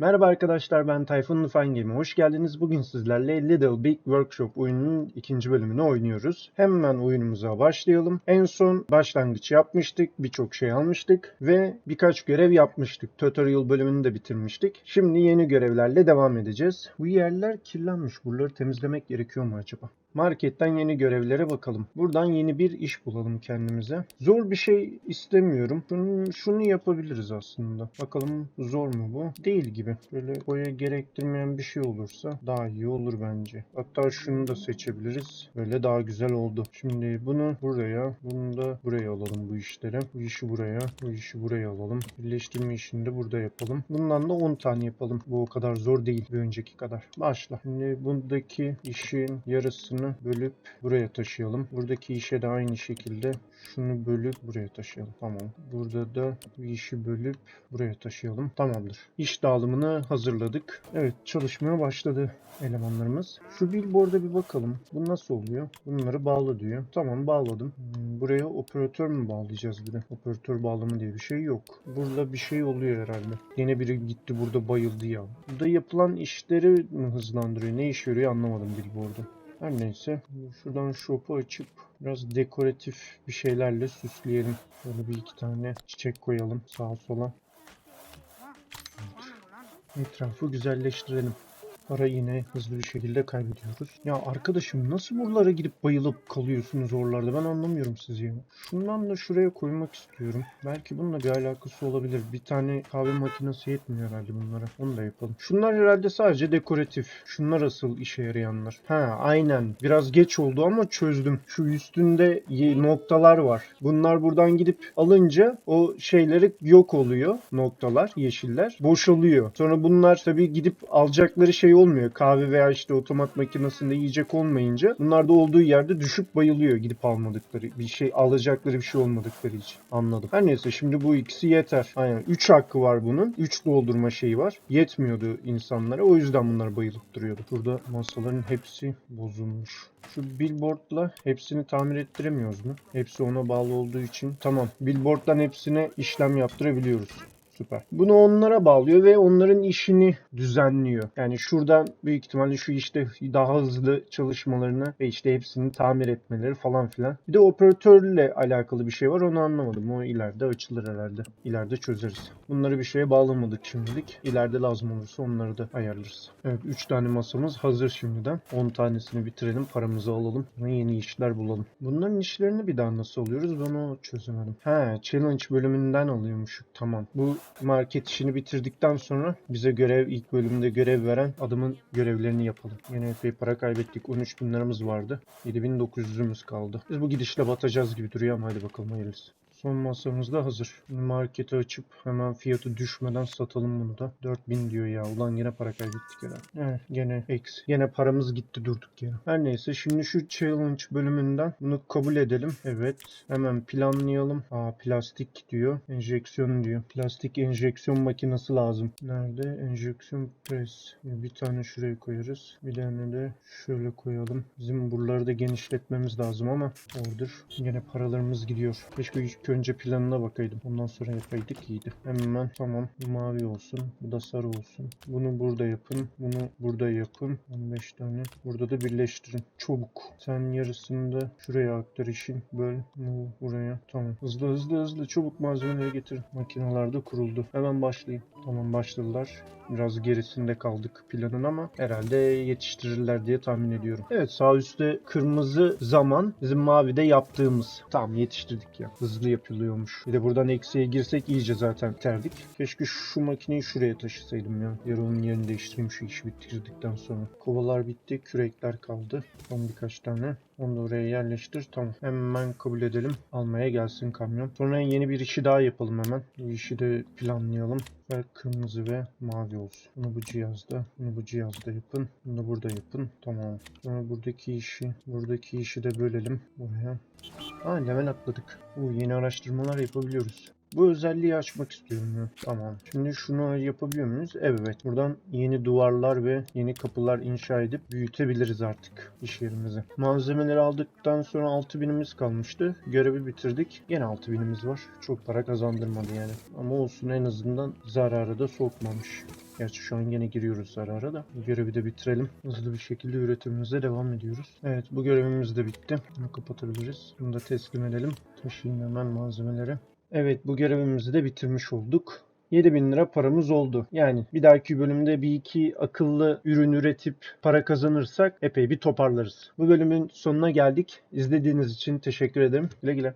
Merhaba arkadaşlar ben Tayfun Fine Game'e hoş geldiniz. Bugün sizlerle Little Big Workshop oyununun ikinci bölümünü oynuyoruz. Hemen oyunumuza başlayalım. En son başlangıç yapmıştık, birçok şey almıştık ve birkaç görev yapmıştık. Tutorial bölümünü de bitirmiştik. Şimdi yeni görevlerle devam edeceğiz. Bu yerler kirlenmiş. Buraları temizlemek gerekiyor mu acaba? Marketten yeni görevlere bakalım. Buradan yeni bir iş bulalım kendimize. Zor bir şey istemiyorum. Şunu, şunu yapabiliriz aslında. Bakalım zor mu bu? Değil gibi. Böyle boya gerektirmeyen bir şey olursa daha iyi olur bence. Hatta şunu da seçebiliriz. Böyle daha güzel oldu. Şimdi bunu buraya, bunu da buraya alalım bu işlere. Bu işi buraya, bu işi buraya alalım. Birleştirme işini de burada yapalım. Bundan da 10 tane yapalım. Bu o kadar zor değil bir önceki kadar. Başla. Şimdi bundaki işin yarısını bölüp buraya taşıyalım. Buradaki işe de aynı şekilde şunu bölüp buraya taşıyalım. Tamam. Burada da bir işi bölüp buraya taşıyalım. Tamamdır. İş dağılımını hazırladık. Evet çalışmaya başladı elemanlarımız. Şu billboard'a bir bakalım. Bu nasıl oluyor? Bunları bağla diyor. Tamam bağladım. Hmm, Buraya operatör mü bağlayacağız bir de? Operatör bağlama diye bir şey yok. Burada bir şey oluyor herhalde. Yine biri gitti burada bayıldı ya. Burada yapılan işleri mi hızlandırıyor? Ne işe yarıyor anlamadım billboard'u. Her neyse. Şuradan shop'u açıp biraz dekoratif bir şeylerle süsleyelim. Böyle bir iki tane çiçek koyalım sağa sola. Etrafı güzelleştirelim. Para yine hızlı bir şekilde kaybediyoruz. Ya arkadaşım nasıl buralara gidip bayılıp kalıyorsunuz oralarda ben anlamıyorum sizi ya. Şundan da şuraya koymak istiyorum. Belki bununla bir alakası olabilir. Bir tane kahve makinesi yetmiyor herhalde bunlara. Onu da yapalım. Şunlar herhalde sadece dekoratif. Şunlar asıl işe yarayanlar. Ha aynen. Biraz geç oldu ama çözdüm. Şu üstünde noktalar var. Bunlar buradan gidip alınca o şeyleri yok oluyor. Noktalar, yeşiller. Boşalıyor. Sonra bunlar tabii gidip alacakları şey olmuyor. Kahve veya işte otomat makinesinde yiyecek olmayınca bunlar da olduğu yerde düşüp bayılıyor gidip almadıkları bir şey alacakları bir şey olmadıkları için. Anladım. Her neyse şimdi bu ikisi yeter. Aynen 3 hakkı var bunun. 3 doldurma şeyi var. Yetmiyordu insanlara. O yüzden bunlar bayılıp duruyordu. Burada masaların hepsi bozulmuş. Şu billboardla hepsini tamir ettiremiyoruz mu? Hepsi ona bağlı olduğu için. Tamam. Billboarddan hepsine işlem yaptırabiliyoruz. Süper. Bunu onlara bağlıyor ve onların işini düzenliyor. Yani şuradan büyük ihtimalle şu işte daha hızlı çalışmalarını ve işte hepsini tamir etmeleri falan filan. Bir de operatörle alakalı bir şey var onu anlamadım. O ileride açılır herhalde. İleride çözeriz. Bunları bir şeye bağlamadık şimdilik. İleride lazım olursa onları da ayarlarız. Evet 3 tane masamız hazır şimdiden. 10 tanesini bitirelim paramızı alalım. Ve yeni işler bulalım. Bunların işlerini bir daha nasıl alıyoruz ben onu çözemedim. He challenge bölümünden alıyormuşuk tamam. Bu market işini bitirdikten sonra bize görev ilk bölümde görev veren adamın görevlerini yapalım. Yine epey para kaybettik. 13 bin liramız vardı. 7900'ümüz kaldı. Biz bu gidişle batacağız gibi duruyor ama hadi bakalım hayırlısı. Son masamız da hazır. Marketi açıp hemen fiyatı düşmeden satalım bunu da. 4000 diyor ya. Ulan yine para kaybettik herhalde. Evet gene eksi. Gene paramız gitti durduk yere. Her neyse şimdi şu challenge bölümünden bunu kabul edelim. Evet. Hemen planlayalım. Aa plastik diyor. Enjeksiyon diyor. Plastik enjeksiyon makinesi lazım. Nerede? Enjeksiyon press. Bir tane şuraya koyarız. Bir tane de şöyle koyalım. Bizim buraları da genişletmemiz lazım ama order. Yine paralarımız gidiyor. Keşke önce planına bakaydım. Ondan sonra yapaydık iyiydi. Hemen tamam. Bu mavi olsun. Bu da sarı olsun. Bunu burada yapın. Bunu burada yapın. 15 tane. Burada da birleştirin. Çabuk. Sen yarısını da şuraya aktar işin. Böl. Bu buraya. Tamam. Hızlı hızlı hızlı. Çabuk malzemeleri getir. Makineler de kuruldu. Hemen başlayayım. Tamam başladılar. Biraz gerisinde kaldık planın ama herhalde yetiştirirler diye tahmin ediyorum. Evet sağ üstte kırmızı zaman bizim mavide yaptığımız. Tamam yetiştirdik ya. Hızlı yapılıyormuş. Bir de buradan eksiye girsek iyice zaten terdik. Keşke şu makineyi şuraya taşısaydım ya. Yarın onun yerini değiştireyim şu işi bitirdikten sonra. Kovalar bitti. Kürekler kaldı. Son birkaç tane. Onu da oraya yerleştir. Tamam. Hemen kabul edelim. Almaya gelsin kamyon. Sonra yeni bir işi daha yapalım hemen. Bu işi de planlayalım. Ve kırmızı ve mavi olsun. Bunu bu cihazda, bunu bu cihazda yapın. Bunu da burada yapın. Tamam. Sonra buradaki işi, buradaki işi de bölelim buraya. Aa level atladık. Bu yeni araştırmalar yapabiliyoruz. Bu özelliği açmak istiyorum. Tamam. Şimdi şunu yapabiliyor muyuz? Evet. Buradan yeni duvarlar ve yeni kapılar inşa edip büyütebiliriz artık iş yerimizi. Malzemeleri aldıktan sonra 6000'imiz kalmıştı. Görevi bitirdik. Yine 6000'imiz var. Çok para kazandırmadı yani. Ama olsun en azından zararı da sokmamış. Gerçi şu an yine giriyoruz ara ara da. Bu görevi de bitirelim. Hızlı bir şekilde üretimimize devam ediyoruz. Evet bu görevimiz de bitti. Bunu kapatabiliriz. Bunu da teslim edelim. Taşıyın hemen malzemeleri. Evet bu görevimizi de bitirmiş olduk. 7000 lira paramız oldu. Yani bir dahaki bölümde bir iki akıllı ürün üretip para kazanırsak epey bir toparlarız. Bu bölümün sonuna geldik. İzlediğiniz için teşekkür ederim. Güle güle.